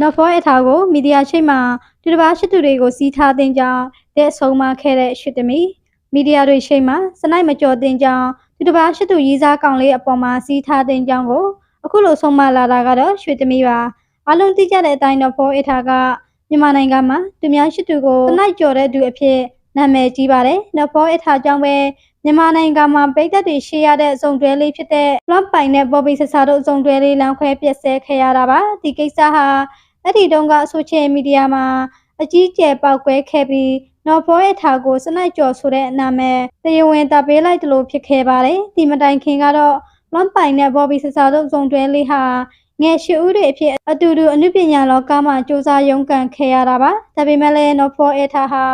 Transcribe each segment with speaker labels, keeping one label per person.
Speaker 1: နောက်ဖောအထာကိုမီဒီယာရှိမှသူတစ်ပါးရှိသူတွေကိုစီးထားတဲ့ကြောင့်တဲ့အဆုံးမခဲ့တဲ့ရွှေသမီးမီဒီယာတွေရှိမှစနိုက်မကြော်တဲ့ကြောင့်သူတစ်ပါးရှိသူရေးစားကောင်လေးအပေါ်မှာစီးထားတဲ့ကြောင့်ကိုအခုလိုဆုံးမလာတာကတော့ရွှေသမီးပါအလုံးသိကြတဲ့အတိုင်းတော့ဖောအထာကမြန်မာနိုင်ငံမှာသူများရှိသူကိုစနိုက်ကြော်တဲ့သူအဖြစ်နာမည်ကြီးပါတယ်နောက်ဖောအထာကြောင့်ပဲမြန်မာနိုင်ငံမှာပိတ်သက်တွေရှိရတဲ့ဇုံတွဲလေးဖြစ်တဲ့ block ပိုင်နဲ့ပေါ်ပီဆဆာတို့ဇုံတွဲလေးလမ်းခွဲပြက်ဆဲခဲ့ရတာပါဒီကိစ္စဟာ အဲ့ဒီတုန်းကဆိုရှယ်မီဒီယာမှာအကြီးကျယ်ပေါက်ကွဲခဲ့ပြီးနော်ဖောရဲ့ထာကိုစနိုက်ကျော်ဆိုတဲ့အနာမည်တရားဝင်တပ်ပေးလိုက်တယ်လို့ဖြစ်ခဲ့ပါတယ်ဒီမတိုင်ခင်ကတော့ block ပိုင်နဲ့ပေါ်ပီဆဆာတို့ဇုံတွဲလေးဟာငယ်ရှိဦးတွေအဖြစ်အတူတူအနုပညာလောကမှာစူးစမ်းရုန်းကန်ခဲ့ရတာပါဒါပေမဲ့လည်းနော်ဖောရဲ့ထာဟာ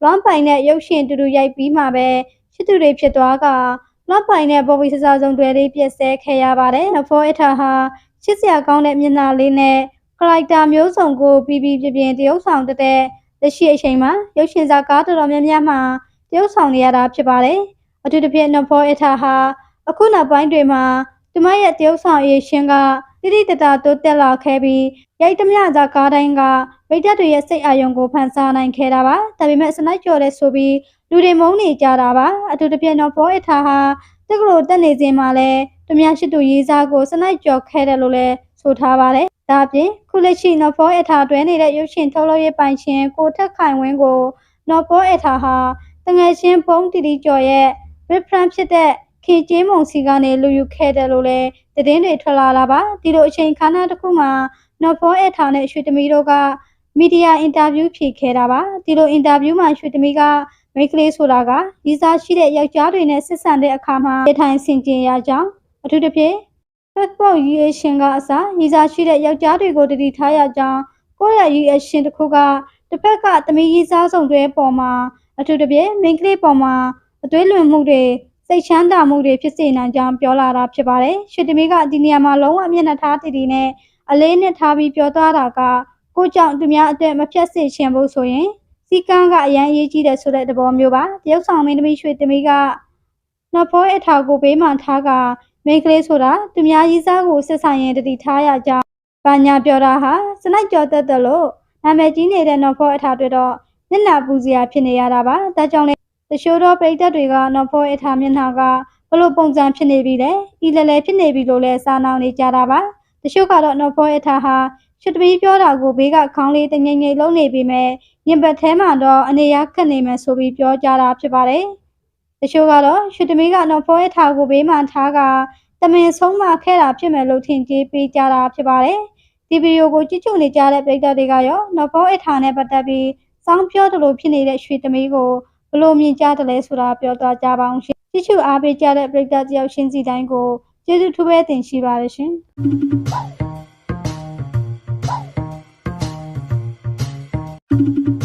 Speaker 1: block ပိုင်နဲ့ရုပ်ရှင်တူတူရိုက်ပြီးမှပဲချစ်သူတွေဖြစ်သွားကလောက်ပိုင်တဲ့ပေါ်ပီစစာဆုံးတွေလေးပြည့်စဲခဲ့ရပါတယ်။နဖောအထာဟာချစ်စရာကောင်းတဲ့မျက်နှာလေးနဲ့က ရိုက်တာမျိုးစုံကိုပြီးပြီးပြပြတရုပ်ဆောင်တဲ့လက်ရှိအချိန်မှာရုပ်ရှင်ဇာကားတော်တော်များများမှာတရုပ်ဆောင်နေရတာဖြစ်ပါတယ်။အထူးသဖြင့်နဖောအထာဟာအခုနောက်ပိုင်းတွေမှာသူမရဲ့တရုပ်ဆောင်အရေးရှင်ကတိတိတတာတိုးတက်လာခဲ့ပြီးရိုက်သမျှဇာကားတိုင်းကဗိဒ္ဓတွေရဲ့စိတ်အာရုံကိုဖန်ဆားနိုင်ခဲ့တာပါ။ဒါပေမဲ့စနိုက်ကျော်တဲ့ဆိုပြီးလူတွေမုန်းနေကြတာပါအထူးသဖြင့်တော့ဘောအထားဟာတက္ကသိုလ်တက်နေစဉ်မှာလဲတမယရှိတူရေးစားကိုစနိုက်ကြော်ခဲ့တယ်လို့လဲ ဆိုထားပါတယ်ဒါအပြင်ခုလက်ရှိနော်ဘောအထားတွဲနေတဲ့ရုပ်ရှင်ထုတ်လုပ်ရေးပိုင်ရှင်ကိုထက်ခိုင်ဝင်းကိုနော်ဘောအထားဟာတငယ်ချင်းပုံးတီတီကျော်ရဲ့ reference ဖြစ်တဲ့ခေကျင်းမုံစီကနေလူယူခဲ့တယ်လို့လဲသတင်းတွေထွက်လာတာပါဒီလိုအချိန်ခါနာတစ်ခုမှာနော်ဘောအထားနဲ့ရွှေသမီးတို့ကမီဒီယာအင်တာဗျူးဖြေခဲ့တာပါဒီလိုအင်တာဗျူးမှာရွှေသမီးကမိန်းကလေးဆိုတာကဒီစားရှိတဲ့ယောက်ျားတွေနဲ့ဆက်ဆံတဲ့အခါမှာရထိုင်ဆင်ကျင်ရကြောင်းအထူးသဖြင့် Facebook ရည်ရရှင်ကအစားဒီစားရှိတဲ့ယောက်ျားတွေကိုတတိထားရကြောင်းကိုယ့်ရဲ့ရည်ရရှင်တစ်ခုကတစ်ဖက်ကသမီးကြီးစားဆောင်တွေပေါ်မှာအထူးသဖြင့်မိန်းကလေးပေါ်မှာအသွေးလွန်မှုတွေစိတ်ချမ်းသာမှုတွေဖြစ်စေနိုင်ကြောင်းပြောလာတာဖြစ်ပါတယ်။ရွှေသမီးကဒီနေရာမှာလုံးဝမျက်နှာထားတည်တည်နဲ့အလေးနဲ့ထားပြီးပြောသွားတာကကိုကြောင့်သူများအသက်မဖြတ်စေချင်ဘူးဆိုရင်စီကန်းကအရန်ရေးကြီးတယ်ဆိုတဲ့သဘောမျိုးပါတရုတ်ဆောင်မင်းသမီးရွှေသမီးကနော်ဖောအထာကိုပေးမှထားက မိန်းကလေးဆိုတာသူများကြီးစားကိုဆက်ဆိုင်ရင်တတိထားရကြဘာညာပြောတာဟာစနိုက်ကြော်တက်တယ်လို့နာမည်ကြီးနေတဲ့နော်ဖောအထာတွေတော့မျက်နှာပူစရာဖြစ်နေရတာပါဒါကြောင့်လေတချို့တော့ပရိသတ်တွေကနော်ဖောအထာမျက်နှာကဘလို့ပုံစံဖြစ်နေပြီလဲဤလဲလဲဖြစ်နေပြီလို့လဲစာနာနေကြတာပါတချို့ကတော့နော်ဖောအထာဟာချစ်တပီးပြောတာကိုဘေးကခေါင်းလေးတငိမ့်ငိမ့်လုံးနေပြီမဲ့ညင်ဘတ်ထဲမှာတော့အနေရခက်နေမယ်ဆိုပြီးပြောကြတာဖြစ်ပါတယ်။ တချို့ကတော့ရွှေသမီးကနော်ဖောရဲ့ထားကိုဘေးမှထားကတမင်ဆုံးမခဲ့တာဖြစ်မယ်လို့ထင်ကြေးပေးကြတာဖြစ်ပါတယ်။ဒီဗီဒီယိုကိုကြည့်ကြည့်နေကြတဲ့ပရိသတ်တွေကရောနော်ဖောရဲ့ထားနဲ့ပတ်သက်ပြီးစောင်းပြောသလိုဖြစ်နေတဲ့ရွှေသမီးကိုဘလို့မြင်ကြတယ်လဲဆိုတာပြောသွားကြပါအောင်ရှင်။ကြည့်ချူအားပေးကြတဲ့ပရိသတ်တယောက်ချင်းစီတိုင်းကိုကျေးဇူးထူးပဲတင်ရှိပါတယ်ရှင်။